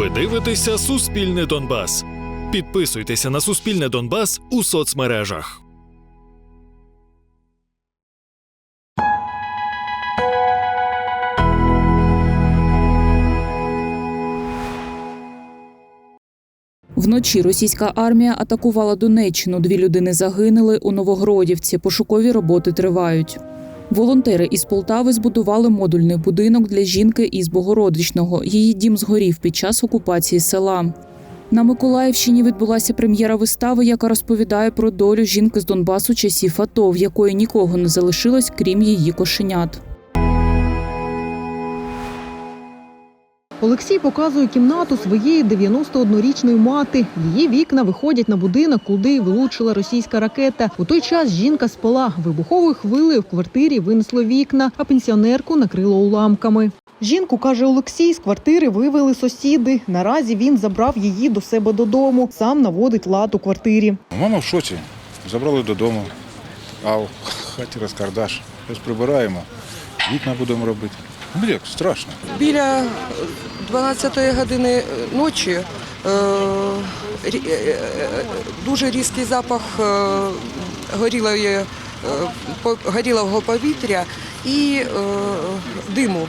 Ви дивитеся Суспільне Донбас. Підписуйтеся на Суспільне Донбас у соцмережах. Вночі російська армія атакувала Донеччину. Дві людини загинули у Новогродівці. Пошукові роботи тривають. Волонтери із Полтави збудували модульний будинок для жінки із Богородичного. Її дім згорів під час окупації села. На Миколаївщині відбулася прем'єра вистави, яка розповідає про долю жінки з Донбасу часів АТО, в якої нікого не залишилось, крім її кошенят. Олексій показує кімнату своєї 91-річної мати. Її вікна виходять на будинок, куди влучила російська ракета. У той час жінка спала. Вибуховою хвилею в квартирі винесло вікна, а пенсіонерку накрило уламками. Жінку каже Олексій, з квартири вивели сусіди. Наразі він забрав її до себе додому. Сам наводить лад у квартирі. Мама в шоці. Забрали додому. А в хаті розкардаш. Ось прибираємо, вікна будемо робити. Як, страшно. Біля 12 години ночі е, рі- е, е, дуже різкий запах горілої, горілого повітря і диму.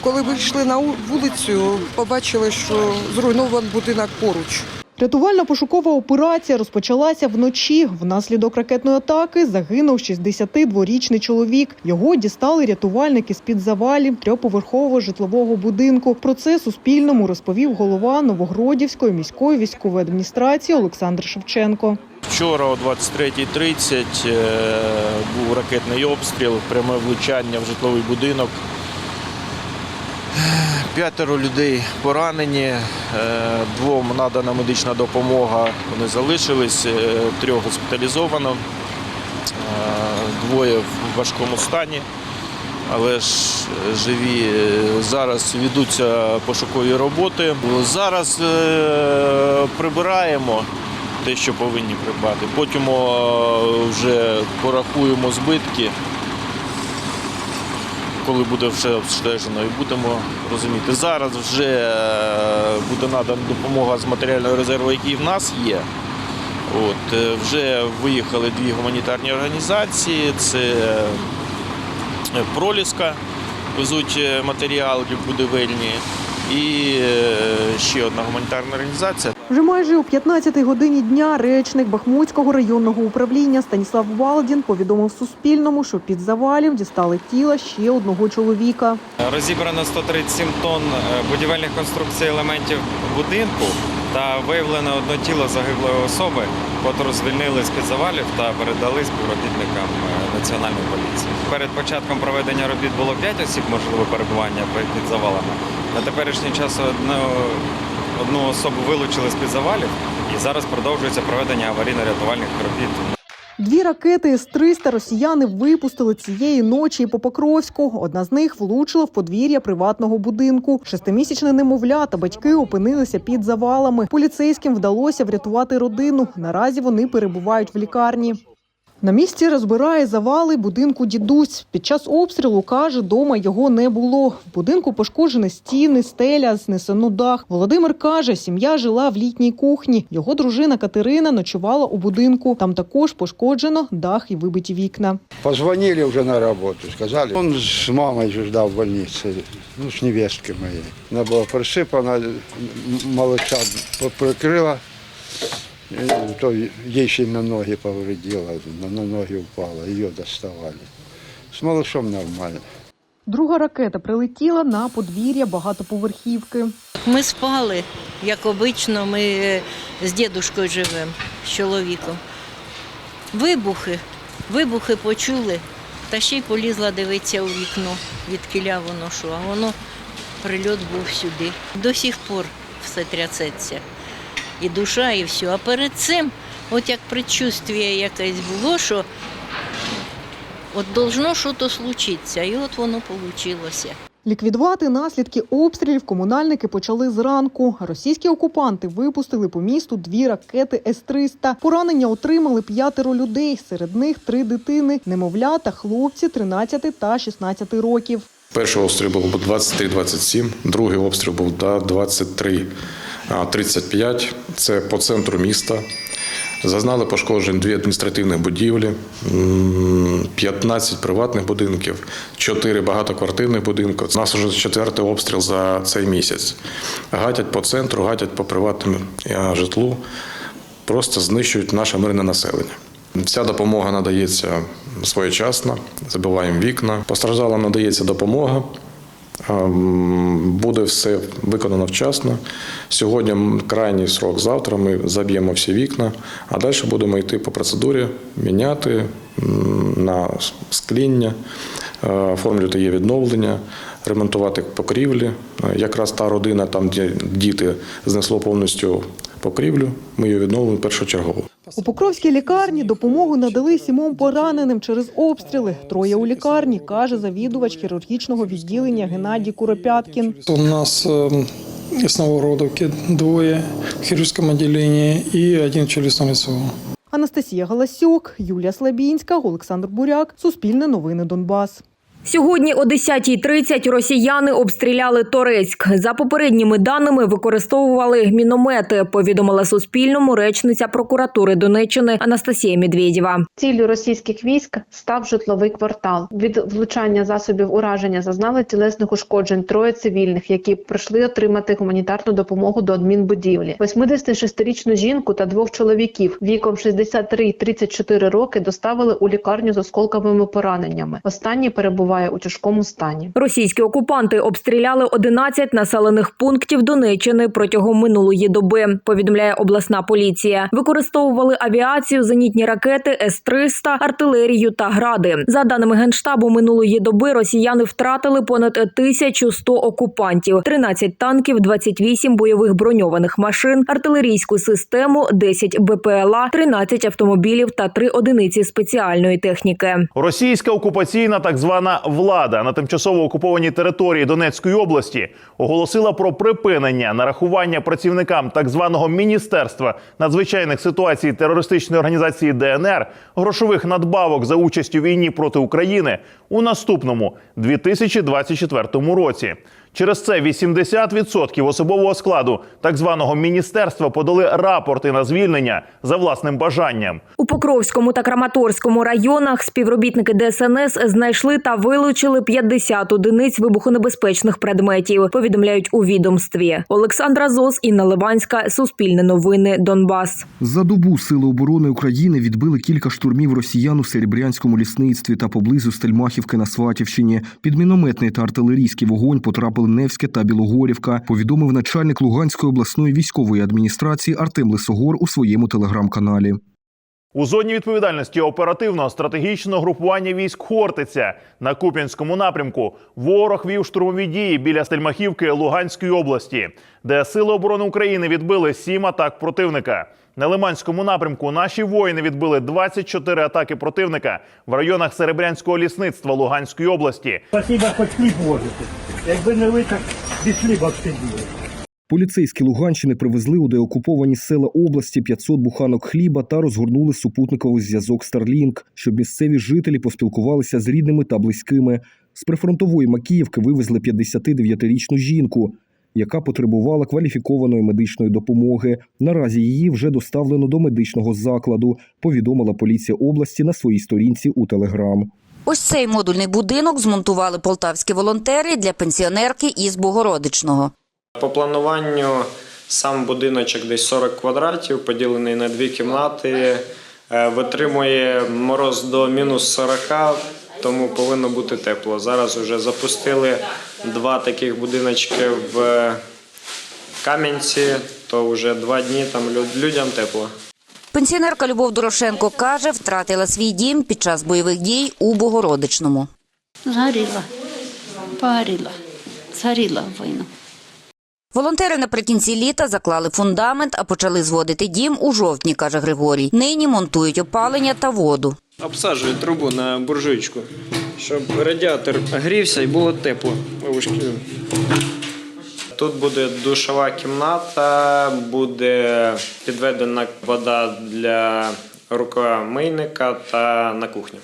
Коли вийшли на вулицю, побачили, що зруйнований будинок поруч. Рятувально-пошукова операція розпочалася вночі. Внаслідок ракетної атаки загинув 62-річний чоловік. Його дістали рятувальники з-під завалів трьохповерхового житлового будинку. Про це Суспільному розповів голова Новогродівської міської військової адміністрації Олександр Шевченко. Вчора о 23.30 е, був ракетний обстріл, пряме влучання в житловий будинок. П'ятеро людей поранені, е, двом надана медична допомога, вони залишились, е, трьох госпіталізовано, е, двоє в важкому стані, але ж живі. Зараз ведуться пошукові роботи. Зараз прибираємо те, що повинні придбати. Потім вже порахуємо збитки, коли буде все обстежено, і будемо розуміти. Зараз вже е, буде надана допомога з матеріального резерву, який в нас є. От, е, вже виїхали дві гуманітарні організації. Це е, Проліска, везуть матеріал матеріали будівельні. І ще одна гуманітарна організація Вже майже о 15-й годині дня речник Бахмутського районного управління Станіслав Балдін повідомив Суспільному, що під завалів дістали тіла ще одного чоловіка. Розібрано 137 тонн е, будівельних конструкцій елементів будинку та виявлено одне тіло загиблої особи, котру звільнили з під завалів та передали співробітникам е, національної поліції. Перед початком проведення робіт було 5 осіб можливе перебування під завалами. На теперішній час одну, одну особу вилучили з під завалів і зараз продовжується проведення аварійно-рятувальних робіт Дві ракети С-300 росіяни випустили цієї ночі по Покровську. Одна з них влучила в подвір'я приватного будинку. Шестимісячне немовля та батьки опинилися під завалами. Поліцейським вдалося врятувати родину. Наразі вони перебувають в лікарні. На місці розбирає завали будинку дідусь. Під час обстрілу каже, дома його не було. В будинку пошкоджені стіни, стеля, знесено дах. Володимир каже, сім'я жила в літній кухні. Його дружина Катерина ночувала у будинку. Там також пошкоджено дах і вибиті вікна. Позвонили уже на работу, сказали. Он с мамой же ждал в больнице, ну, с невесткой моей. Она была присыпана, м- малыша то ей сильно ноги повредила, на, на ноги упала, ее доставали. С малышом нормально. Друга ракета прилетіла на подвір'я багатоповерхівки. Ми спали, як обично, ми е, з дідушкою живемо, з чоловіком. Вибухи, вибухи почули, та ще й полізла дивитися у вікно, від кіля воно що, а воно прильот був сюди. До сих пор все трясеться і душа, і все. А перед цим, от як предчувствие якесь було, що от должно щось случитися, і от воно вийшло. Ліквідувати наслідки обстрілів комунальники почали зранку. Російські окупанти випустили по місту дві ракети С-300. Поранення отримали п'ятеро людей. Серед них три дитини, немовля та хлопці 13 та 16 років. Перший обстріл був 23-27, другий обстріл був 23 35 це по центру міста. Зазнали пошкоджень дві адміністративні будівлі, 15 приватних будинків, 4 багатоквартирних будинки. У нас вже четвертий обстріл за цей місяць. Гатять по центру, гатять по приватному житлу, просто знищують наше мирне населення. Вся допомога надається своєчасно, забиваємо вікна. Постраждалим надається допомога. Ем, Буде все виконано вчасно. Сьогодні крайній срок завтра. Ми заб'ємо всі вікна, а далі будемо йти по процедурі, міняти на скління, е, оформлювати є відновлення, ремонтувати покрівлі. Е, Якраз та родина, там де діти знесло повністю покрівлю, ми її відновимо першочергово. У Покровській лікарні допомогу надали сімом пораненим через обстріли. Троє у лікарні, каже завідувач хірургічного відділення Геннадій Куропяткін. У нас э, из Новогородовки двое в хирургическом отделении и один в челюстно-лицевом. Анастасія Галасюк, Юлія Слабінська, Олександр Буряк. Суспільне новини Донбас. Сьогодні о 10.30 росіяни обстріляли Торецьк. За попередніми даними використовували міномети. Повідомила Суспільному речниця прокуратури Донеччини Анастасія Медведєва. Ціллю російських військ став житловий квартал. Від влучання засобів ураження зазнали тілесних ушкоджень троє цивільних, які прийшли отримати гуманітарну допомогу до адмінбудівлі. 86-річну жінку та двох чоловіків віком 63 і 34 роки доставили у лікарню з осколковими пораненнями. Останній перебуває у тяжкому стані. Російські окупанти обстріляли 11 населених пунктів Донеччини протягом минулої доби. Повідомляє обласна поліція. Використовували авіацію, зенітні ракети, С-300, артилерію та гради. За даними генштабу, минулої доби росіяни втратили понад 1100 окупантів, 13 танків, 28 бойових броньованих машин, артилерійську систему, 10 БПЛА, 13 автомобілів та 3 одиниці спеціальної техніки. Російська окупаційна так звана влада на тимчасово окупованій території Донецької області оголосила про припинення нарахування працівникам так званого міністерства надзвичайних ситуацій терористичної організації ДНР грошових надбавок за участь у війні проти України у наступному 2024 році. Через це 80% особового складу так званого міністерства подали рапорти на звільнення за власним бажанням. У Покровському та Краматорському районах співробітники ДСНС знайшли та вилучили 50 одиниць вибухонебезпечних предметів. Повідомляють у відомстві. Олександра Зос, Інна Ливанська, Суспільне новини, Донбас. За добу Сили оборони України відбили кілька штурмів росіян у Серебрянському лісництві та поблизу Стельмахівки на Сватівщині. Під мінометний та артилерійський вогонь потрапили Невське та Білогорівка. Повідомив начальник Луганської обласної військової адміністрації Артем Лисогор у своєму телеграм-каналі. У зоні відповідальності оперативного стратегічного групування військ Хортиця на Куп'янському напрямку ворог вів штурмові дії біля Стельмахівки Луганської області, де сили оборони України відбили сім атак противника. На Лиманському напрямку наші воїни відбили 24 атаки противника в районах Серебрянського лісництва Луганської області. Спасибо, хоч хліб возите. Якби не ви, так без б сиділи. Поліцейські Луганщини привезли у деокуповані села області 500 буханок хліба та розгорнули супутниковий зв'язок Starlink, щоб місцеві жителі поспілкувалися з рідними та близькими. З прифронтової Макіївки вивезли 59-річну жінку, яка потребувала кваліфікованої медичної допомоги. Наразі її вже доставлено до медичного закладу. Повідомила поліція області на своїй сторінці у Телеграм. Ось цей модульний будинок змонтували полтавські волонтери для пенсіонерки із Богородичного. По плануванню сам будиночок десь 40 квадратів, поділений на дві кімнати, е, витримує мороз до мінус 40, тому повинно бути тепло. Зараз вже запустили два таких будиночки в Кам'янці, то вже два дні там людям тепло. Пенсіонерка Любов Дорошенко каже, втратила свій дім під час бойових дій у Богородичному. Згоріла, погоріла, згоріла в війну. Волонтери наприкінці літа заклали фундамент, а почали зводити дім у жовтні, каже Григорій. Нині монтують опалення та воду. Обсаджую трубу на буржуйку, щоб радіатор грівся і було тепло. Тут буде душова кімната, буде підведена вода для рукомийника та на кухню.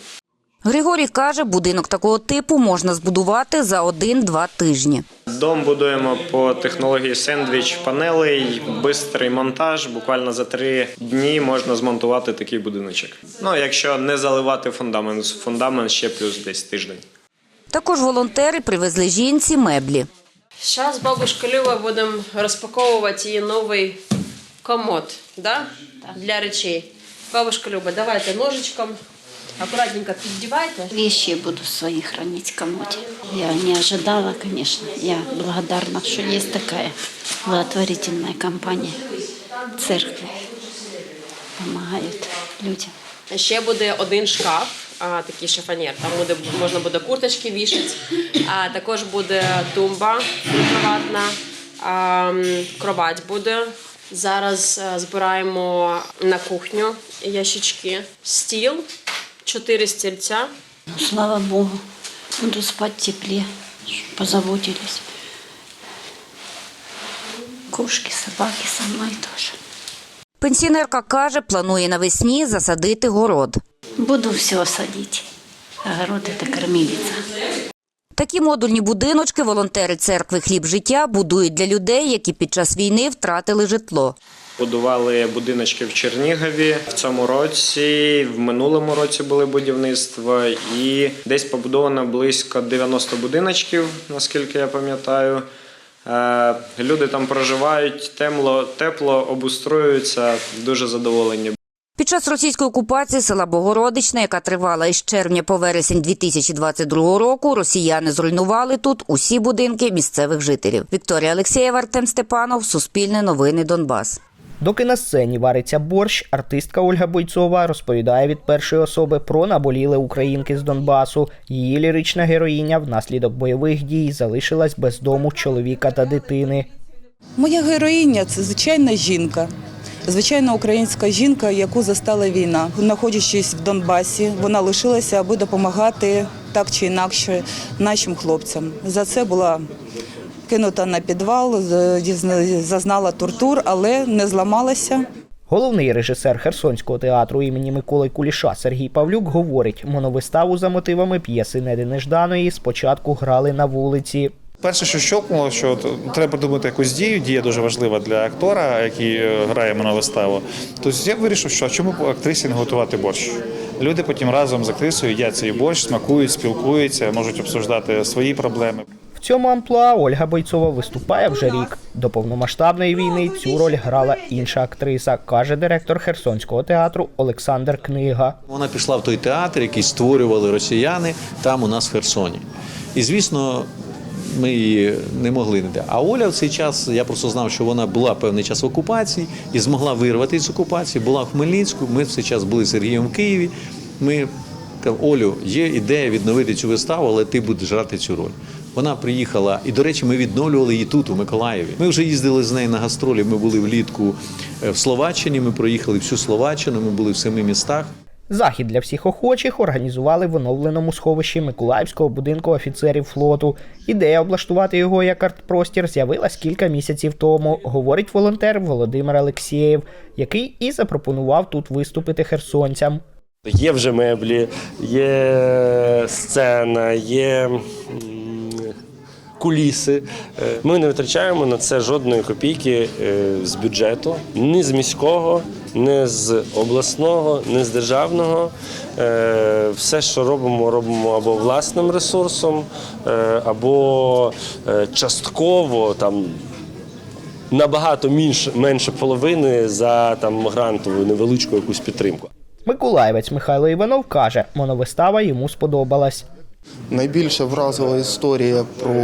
Григорій каже, будинок такого типу можна збудувати за один-два тижні. Дом будуємо по технології сендвіч панелей, бистрий монтаж. Буквально за три дні можна змонтувати такий будиночок. Ну, якщо не заливати фундамент, фундамент ще плюс десь тиждень. Також волонтери привезли жінці меблі. Зараз бабушка Люба будемо розпаковувати її новий комод да? для речей. Бабушка Люба, давайте ножичком. Аккуратненько піддівайте. Вещи буду свои хранить в комоде. Я не ожидала, конечно. Я благодарна, что есть такая благотворительная компания. Церкви помогают людям. Ще буде один шкаф, а, такий шифонєр. Там буде, можна буде курточки вішати. А також буде тумба приватна, а, кровать буде. Зараз збираємо на кухню ящички, стіл, чотири стільця. Слава Богу, буду тепле, чтоб позаботились. Кошки, собаки со мной тоже. Пенсіонерка каже, планує навесні засадити город. Буду все садить. Огород – это кормилица. Такі модульні будиночки волонтери церкви Хліб життя будують для людей, які під час війни втратили житло. Будували будиночки в Чернігові в цьому році, в минулому році були будівництва, і десь побудовано близько 90 будиночків, наскільки я пам'ятаю. Е, Люди там проживають, темло, тепло обустроюються, дуже задоволені. Під час російської окупації села Богородичне, яка тривала із червня по вересень 2022 року, росіяни зруйнували тут усі будинки місцевих жителів. Вікторія Олексєєва, Артем Степанов, Суспільне новини Донбас. Доки на сцені вариться борщ, артистка Ольга Бойцова розповідає від першої особи про наболіле українки з Донбасу. Її лірична героїня внаслідок бойових дій залишилась без дому чоловіка та дитини. Моя героїня це звичайна жінка. Звичайна українська жінка, яку застала війна. Знаходячись в Донбасі, вона лишилася, аби допомагати так чи інакше нашим хлопцям. За це була кинута на підвал, зазнала тортур, але не зламалася. Головний режисер Херсонського театру імені Миколи Куліша Сергій Павлюк говорить, моновиставу за мотивами п'єси Неди Нежданої спочатку грали на вулиці. Перше, що щокнуло, що треба придумати якусь дію. Дія дуже важлива для актора, який е, грає моновиставу. Тобто я вирішив, що а чому актрисі не готувати борщ? Люди потім разом з актрисою їдять цей борщ, смакують, спілкуються, можуть обсуждати свої проблеми. В цьому амплуа Ольга Бойцова виступає вже рік. До повномасштабної війни цю роль грала інша актриса, каже директор Херсонського театру Олександр Книга. Вона пішла в той театр, який створювали росіяни там у нас в Херсоні. І звісно, ми її не могли ніде. А Оля в цей час, я просто знав, що вона була певний час в окупації і змогла вирватися з окупації, була в Хмельницьку. Ми в цей час були з Сергієм в Києві. Ми Олю, є ідея відновити цю виставу, але ти будеш грати цю роль. Вона приїхала, і до речі, ми відновлювали її тут, у Миколаєві. Ми вже їздили з нею на гастролі. Ми були влітку е, в Словаччині. Ми проїхали всю Словаччину. Ми були в семи містах. Захід для всіх охочих організували в оновленому сховищі Миколаївського будинку офіцерів флоту. Ідея облаштувати його як артпростір з'явилась кілька місяців тому, говорить волонтер Володимир Алексєєв, який і запропонував тут виступити херсонцям. Є вже меблі, є сцена, є куліси. Е, Ми не витрачаємо на це жодної копійки е, з бюджету, ні з міського, ні з обласного, ні з державного. Е, Все, що робимо, робимо або власним ресурсом, е, або е, частково там. Набагато менше, менше половини за там грантову невеличку якусь підтримку. Миколаївець Михайло Іванов каже, моновистава йому сподобалась. Найбільше вразила історія про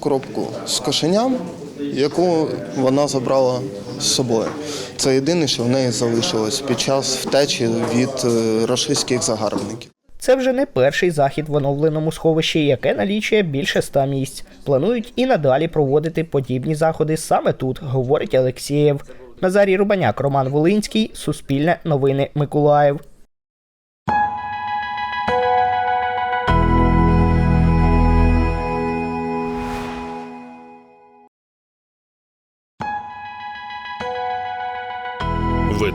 коробку з кошеням, яку вона забрала з собою. Це єдине, що в неї залишилось під час втечі від е, рашистських загарбників. Це вже не перший захід в оновленому сховищі, яке налічує більше ста місць. Планують і надалі проводити подібні заходи саме тут, говорить Олексєєв. Назарій Рубаняк, Роман Волинський, Суспільне новини Миколаїв.